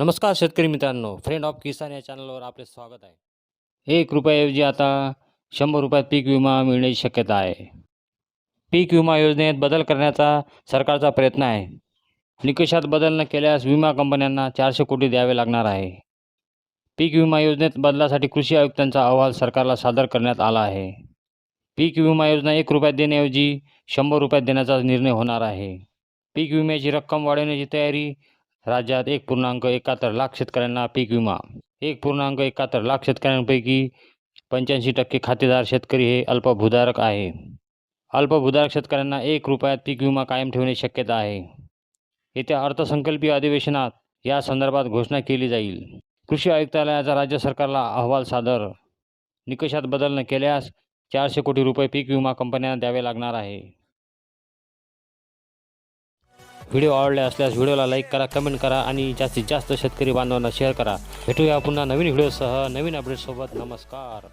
नमस्कार शेतकरी मित्रांनो. फ्रेंड ऑफ किसान या चॅनलवर आपले स्वागत आहे. एक रुपयाऐवजी आता शंभर रुपयात पीक विमा मिळण्याची शक्यता आहे. पीक विमा योजनेत बदल करण्याचा सरकारचा प्रयत्न आहे. निकषात बदल न केल्यास विमा कंपन्यांना चारशे कोटी द्यावे लागणार आहे. पीक विमा योजनेत बदलासाठी कृषी आयुक्तांचा अहवाल सरकारला सादर करण्यात आला आहे. पीक विमा योजना एक रुपयात देण्याऐवजी शंभर रुपयात देण्याचा निर्णय होणार आहे. पीक विम्याची रक्कम वाढवण्याची तयारी राज्यात एक पूर्णांक एकाहत्तर लाख शेतकऱ्यांना पीक विमा. एक पूर्णांक एकाहत्तर लाख शेतकऱ्यांपैकी पंच्याऐंशी टक्के खातेदार शेतकरी हे अल्पभूधारक आहे. अल्पभूधारक शेतकऱ्यांना एक रुपयात पीक विमा कायम ठेवणे शक्यता आहे. येत्या अर्थसंकल्पीय अधिवेशनात या संदर्भात घोषणा केली जाईल. कृषी आयुक्तालयाचा राज्य सरकारला अहवाल सादर. निकषात बदल न केल्यास चारशे कोटी रुपये पीक विमा कंपन्यांना द्यावे लागणार आहे. व्हिडिओ आवडले असल्यास व्हिडिओला लाईक करा कमेंट करा आणि जास्तीत जास्त शेतकरी बांधवांना शेअर करा. भेटूया पुन्हा नवीन व्हिडिओसह नवीन अपडेटसोबत नमस्कार.